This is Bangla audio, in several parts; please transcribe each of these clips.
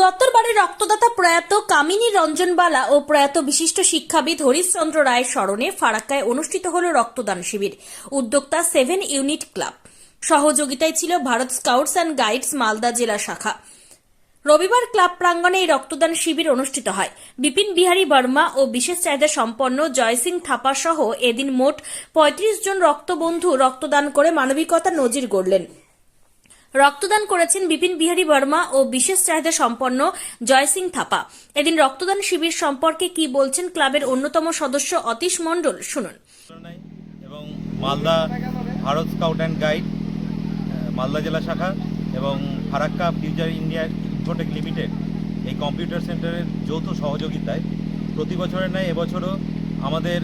চুয়াত্তর বারের রক্তদাতা প্রয়াত কামিনী রঞ্জনবালা ও প্রয়াত বিশিষ্ট শিক্ষাবিদ হরিশচন্দ্র রায়ের স্মরণে ফারাক্কায় অনুষ্ঠিত হল রক্তদান শিবির, উদ্যোক্তা সেভেন ইউনিট ক্লাব। সহযোগিতায় ছিল Bharat scouts and guides Malda জেলা শাখা। রবিবার ক্লাব প্রাঙ্গণে এই রক্তদান শিবির অনুষ্ঠিত হয়। বিপিন বিহারী বর্মা ও বিশেষ চাহিদা সম্পন্ন জয়সিং থাপা সহ এদিন মোট পঁয়ত্রিশ জন রক্তবন্ধু রক্তদান করে মানবিকতার নজির গড়লেন। রক্তদান করেছেন বিপিন বিহারী বর্মা ও বিশেষ চাহিদা সম্পন্ন জয়সিং থাপা। এদিন রক্তদান শিবির সম্পর্কে কি বলছেন ক্লাবের অন্যতম সদস্য অতীশ মণ্ডল, শুনুন। এবং Malda Bharat scout and guide Malda জেলা শাখা এবং Farakka future India infotech limited এই কম্পিউটার সেন্টারের যৌথ সহযোগিতায় প্রতি বছরের ন্যায় এবছরও আমাদের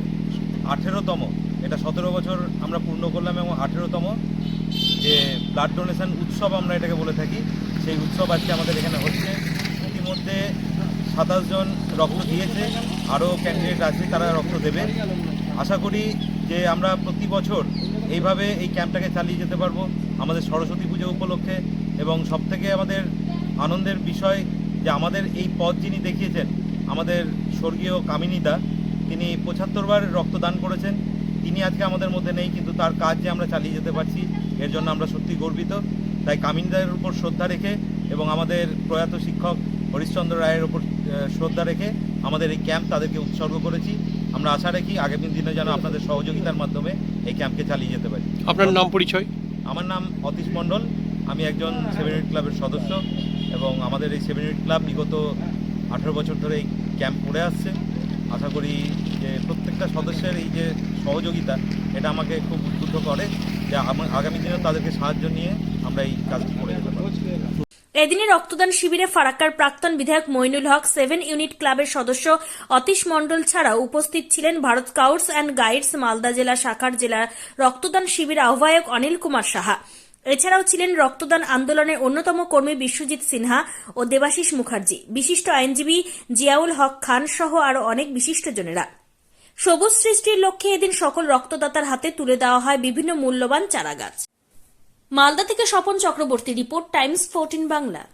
আঠেরোতম, এটা সতেরো বছর আমরা পূর্ণ করলাম এবং আঠেরোতম যে ব্লাড ডোনেশন উৎসব আমরা এটাকে বলে থাকি, সেই উৎসব আজকে আমাদের এখানে হচ্ছে। ইতিমধ্যে সাতাশ জন রক্ত দিয়েছে, আরও ক্যান্ডিডেট আছে, তারা রক্ত দেবে। আশা করি যে আমরা প্রতি বছর এইভাবে এই ক্যাম্পটাকে চালিয়ে যেতে পারব, আমাদের সরস্বতী পুজো উপলক্ষে। এবং সবথেকে আমাদের আনন্দের বিষয় যে আমাদের এই পথ যিনি দেখিয়েছেন, আমাদের স্বর্গীয় কামিনীদা তিনি পঁচাত্তরবার রক্তদান করেছেন। তিনি আজকে আমাদের মধ্যে নেই, কিন্তু তার কাজ যে আমরা চালিয়ে যেতে পারছি এর জন্য আমরা সত্যি গর্বিত। তাই কামিনীদার উপর শ্রদ্ধা রেখে এবং আমাদের প্রয়াত শিক্ষক হরিশ্চন্দ্র রায়ের উপর শ্রদ্ধা রেখে আমাদের এই ক্যাম্প তাদেরকে উৎসর্গ করেছি। আমরা আশা রাখি আগামী দিনে যেন আপনাদের সহযোগিতার মাধ্যমে এই ক্যাম্পকে চালিয়ে যেতে পারি। আপনার নাম পরিচয়? আমার নাম অতীশ মণ্ডল। আমি একজন সেভেন ইউনিট ক্লাবের সদস্য এবং আমাদের এই সেভেন ইউনিট ক্লাব বিগত আঠেরো বছর ধরে এই ক্যাম্প করে আসছে। আশা করি যে প্রত্যেকটা সদস্যের এই যে সহযোগিতা এটা আমাকে খুব উদ্বুদ্ধ করে। যে আগামী দিনেও তাদেরকে সাহায্য নিয়ে আমরা এই কাজটি করে যেতে পারি এদিনে রক্তদান শিবিরে ফারাক্কার প্রাক্তন বিধায়ক মইনুল হক সেভেন ইউনিট ক্লাবের সদস্য অতীশ মণ্ডল ছাড়াও উপস্থিত ছিলেন Bharat scouts and guides Malda জেলা শাখার জেলা রক্তদান শিবির আহ্বায়ক অনিল কুমার সাহা। এছাড়াও ছিলেন রক্তদান আন্দোলনের অন্যতম কর্মী বিশ্বজিৎ সিনহা ও দেবাশিস মুখার্জি। বিশিষ্ট আইনজীবী জিয়াউল হক খান সহ আরও অনেক বিশিষ্টজনেরা সবুজ সৃষ্টির লক্ষ্যে এদিন সকল রক্তদাতার হাতে তুলে দেওয়া হয় বিভিন্ন মূল্যবান চারাগাছ। মালদা থেকে Swapan Chakraborty report, times fourteen Bangla.